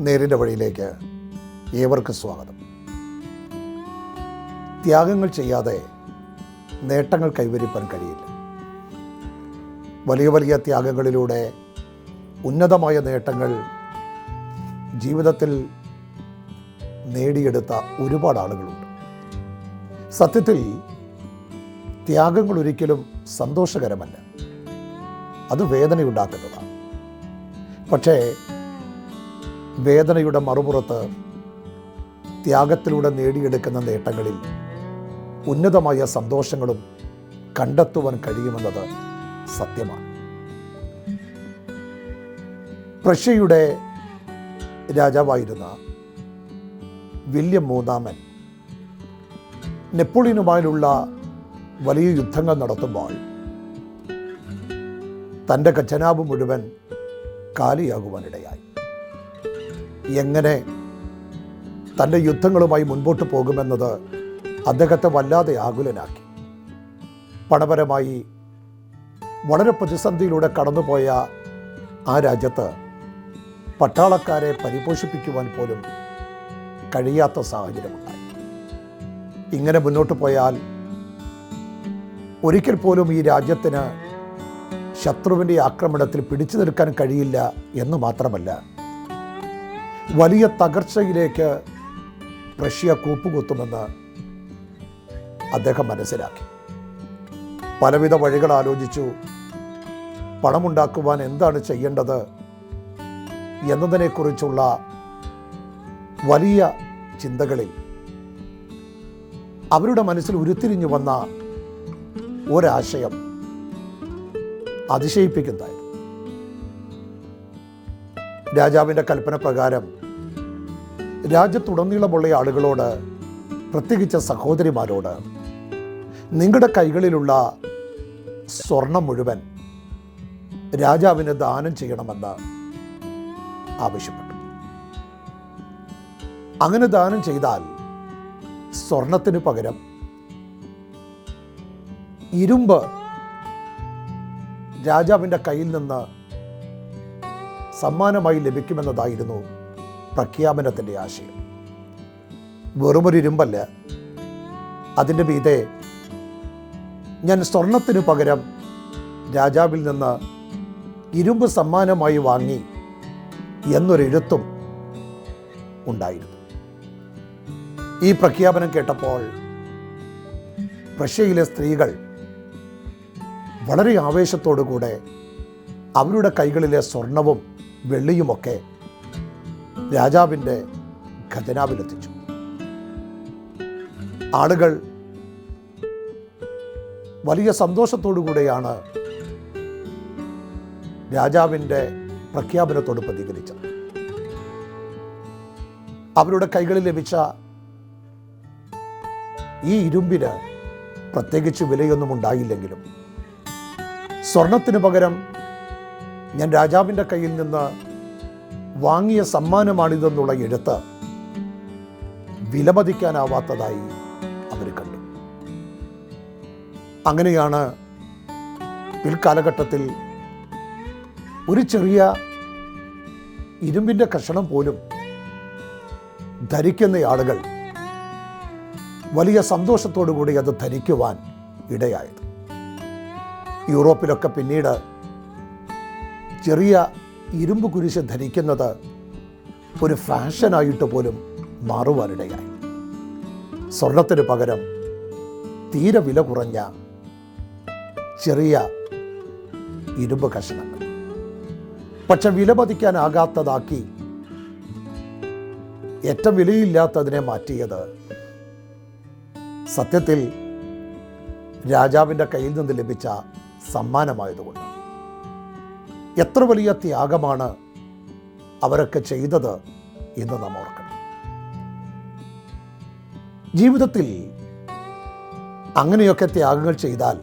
നേരിന്റെ വഴിയിലേക്ക് ഏവർക്കും സ്വാഗതം. ത്യാഗങ്ങൾ ചെയ്യാതെ നേട്ടങ്ങൾ കൈവരിപ്പാൻ കഴിയില്ല. വലിയ വലിയ ത്യാഗങ്ങളിലൂടെ ഉന്നതമായ നേട്ടങ്ങൾ ജീവിതത്തിൽ നേടിയെടുത്ത ഒരുപാട് ആളുകളുണ്ട്. സത്യത്തിൽ ത്യാഗങ്ങൾ ഒരിക്കലും സന്തോഷകരമല്ല. അത് വേദനയുണ്ടാക്കുന്നതാണ്. പക്ഷേ വേദനയുടെ മറുപുറത്ത് ത്യാഗത്തിലൂടെ നേടിയെടുക്കുന്ന നേട്ടങ്ങളിൽ ഉന്നതമായ സന്തോഷങ്ങളും കണ്ടെത്തുവാൻ കഴിയുമെന്നത് സത്യമാണ്. പ്രഷ്യയുടെ രാജാവായിരുന്ന വില്യം മൂന്നാമൻ നെപ്പോളിയനുമായുള്ള വലിയ യുദ്ധങ്ങൾ നടത്തുമ്പോൾ തന്റെ ഖജനാവ് മുഴുവൻ കാലിയാകുവാനിടയായി. എങ്ങനെ തന്റെ യുദ്ധങ്ങളുമായി മുൻപോട്ട് പോകുമെന്നത് അദ്ദേഹത്തെ വല്ലാതെ ആകുലനാക്കി. പണപരമായി വളരെ പ്രതിസന്ധിയിലൂടെ കടന്നുപോയ ആ രാജ്യത്ത് പട്ടാളക്കാരെ പരിപോഷിപ്പിക്കുവാൻ പോലും കഴിയാത്ത സാഹചര്യമുണ്ടായി. ഇങ്ങനെ മുന്നോട്ട് പോയാൽ ഒരിക്കൽ പോലും ഈ രാജ്യത്തിന് ശത്രുവിന്റെ ആക്രമണത്തിൽ പിടിച്ചു നിൽക്കാൻ കഴിയില്ല എന്ന് മാത്രമല്ല വലിയ തകർച്ചയിലേക്ക് റഷ്യ കൂപ്പുകുത്തുമെന്ന് അദ്ദേഹം മനസ്സിലാക്കി. പലവിധ വഴികൾ ആലോചിച്ചു. പണമുണ്ടാക്കുവാൻ എന്താണ് ചെയ്യേണ്ടത് എന്നതിനെക്കുറിച്ചുള്ള വലിയ ചിന്തകളിൽ അവരുടെ മനസ്സിൽ ഉരുത്തിരിഞ്ഞു വന്ന ഒരാശയം അതിശയിപ്പിക്കുന്നതായിരുന്നു. രാജാവിന്റെ കൽപ്പന പ്രകാരം രാജ്യത്തുടനീളമുള്ള ആളുകളോട് പ്രത്യേകിച്ച് സഹോദരിമാരോട് നിങ്ങളുടെ കൈകളിലുള്ള സ്വർണം മുഴുവൻ രാജാവിന് ദാനം ചെയ്യണമെന്ന് ആവശ്യപ്പെട്ടു. അങ്ങനെ ദാനം ചെയ്താൽ സ്വർണത്തിന് പകരം ഇരുമ്പ് രാജാവിന്റെ കയ്യിൽ നിന്ന് സമ്മാനമായി ലഭിക്കുമെന്നതായിരുന്നു പ്രഖ്യാപനത്തിന്റെ ആശയം. വെറുമൊരു ഇരുമ്പല്ല. അതിന്റെ മീതെ ഞാൻ സ്വർണത്തിന് പകരം രാജാവിൽ നിന്ന് ഇരുമ്പ് സമ്മാനമായി വാങ്ങി എന്നൊരെഴുത്തും ഉണ്ടായിരുന്നു. ഈ പ്രഖ്യാപനം കേട്ടപ്പോൾ റഷ്യയിലെ സ്ത്രീകൾ വളരെ ആവേശത്തോടു കൂടെ അവരുടെ കൈകളിലെ സ്വർണവും വെള്ളിയുമൊക്കെ രാജാവിന്റെ ഖജനാവിലെത്തിച്ചു. ആളുകൾ വലിയ കൂടെയാണ് രാജാവിന്റെ പ്രഖ്യാപനത്തോട് പ്രതികരിച്ചത്. അവരുടെ കൈകളിൽ ലഭിച്ച ഈ ഇരുമ്പിന് പ്രത്യേകിച്ച് വിലയൊന്നും ഉണ്ടായില്ലെങ്കിലും സ്വർണത്തിന് പകരം ഞാൻ രാജാവിന്റെ കയ്യിൽ നിന്ന് വാങ്ങിയ സമ്മാനമാണിതെന്നുള്ള എഴുത്ത് വിലമതിക്കാനാവാത്തതായി അവർ കണ്ടു. അങ്ങനെയാണ് പിൽക്കാലഘട്ടത്തിൽ ഒരു ചെറിയ ഇരുമ്പിന്റെ കഷണം പോലും ധരിക്കുന്ന ആളുകൾ വലിയ സന്തോഷത്തോടു കൂടി അത് ധരിക്കുവാൻ ഇടയായത്. യൂറോപ്പിലൊക്കെ പിന്നീട് ചെറിയ ഇരുമ്പ് കുരിശ് ധരിക്കുന്നത് ഒരു ഫാഷനായിട്ട് പോലും മാറുവാനിടയായി. സ്വർണത്തിന് പകരം തീരെ വില കുറഞ്ഞ ചെറിയ ഇരുമ്പ് കഷണങ്ങൾ. പക്ഷെ വിലമതിക്കാനാകാത്തതാക്കി ഏറ്റവും വിലയില്ലാത്തതിനെ മാറ്റിയത് സത്യത്തിൽ രാജാവിന്റെ കയ്യിൽ നിന്ന് ലഭിച്ച സമ്മാനമായതുകൊണ്ട്. എത്ര വലിയ ത്യാഗമാണ് അവരൊക്കെ ചെയ്തത് എന്ന് നാം ഓർക്കണം. ജീവിതത്തിൽ അങ്ങനെയൊക്കെ ത്യാഗങ്ങൾ ചെയ്താൽ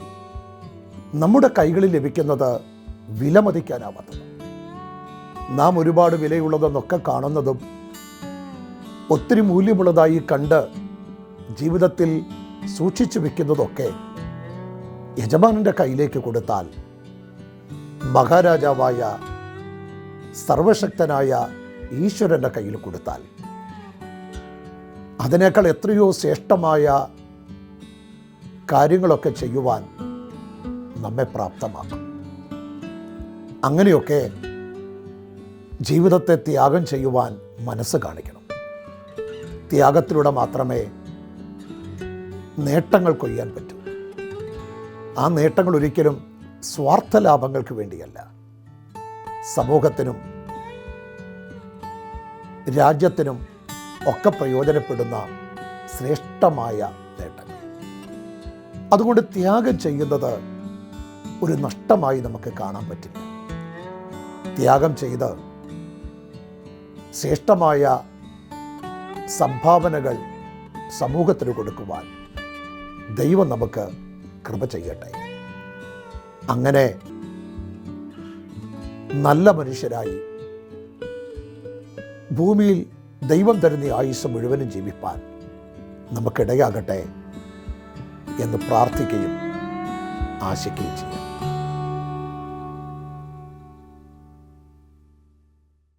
നമ്മുടെ കൈകളിൽ ലഭിക്കുന്നത് വിലമതിക്കാനാവാത്തത്. നാം ഒരുപാട് വിലയുള്ളതെന്നൊക്കെ കാണുന്നതും ഒത്തിരി മൂല്യമുള്ളതായി കണ്ട് ജീവിതത്തിൽ സൂക്ഷിച്ചു വെക്കുന്നതൊക്കെ യജമാനന്റെ കയ്യിലേക്ക് കൊടുത്താൽ മഹാരാജാവായ സർവശക്തനായ ഈശ്വരന്റെ കയ്യിൽ കൊടുത്താൽ. അതിനേക്കാൾ എത്രയോ ശ്രേഷ്ഠമായ കാര്യങ്ങളൊക്കെ ചെയ്യുവാൻ നമ്മെ പ്രാപ്തമാക്കും. അങ്ങനെയൊക്കെ ജീവിതത്തെ ത്യാഗം ചെയ്യുവാൻ മനസ്സ് കാണിക്കണം. ത്യാഗത്തിലൂടെ മാത്രമേ നേട്ടങ്ങൾ കൊയ്യാൻ പറ്റൂ. ആ നേട്ടങ്ങൾ ഒരിക്കലും സ്വാർത്ഥ ലാഭങ്ങൾക്ക് വേണ്ടിയല്ല. സമൂഹത്തിനും രാജ്യത്തിനും ഒക്കെ പ്രയോജനപ്പെടുന്ന ശ്രേഷ്ഠമായ നേട്ടങ്ങൾ. അതുകൊണ്ട് ത്യാഗം ചെയ്യുന്നത് ഒരു നഷ്ടമായി നമുക്ക് കാണാൻ പറ്റില്ല. ത്യാഗം ചെയ്ത് ശ്രേഷ്ഠമായ സംഭാവനകൾ സമൂഹത്തിന് കൊടുക്കുവാൻ ദൈവം നമുക്ക് കൃപ ചെയ്യട്ടെ. അങ്ങനെ നല്ല മനുഷ്യരായി. ഭൂമിയിൽ ദൈവം തരുന്ന ആയുസ് മുഴുവനും ജീവിപ്പാൻ നമുക്കിടയാകട്ടെ എന്ന് പ്രാർത്ഥിക്കുകയും ആശിക്കുകയും ചെയ്യും.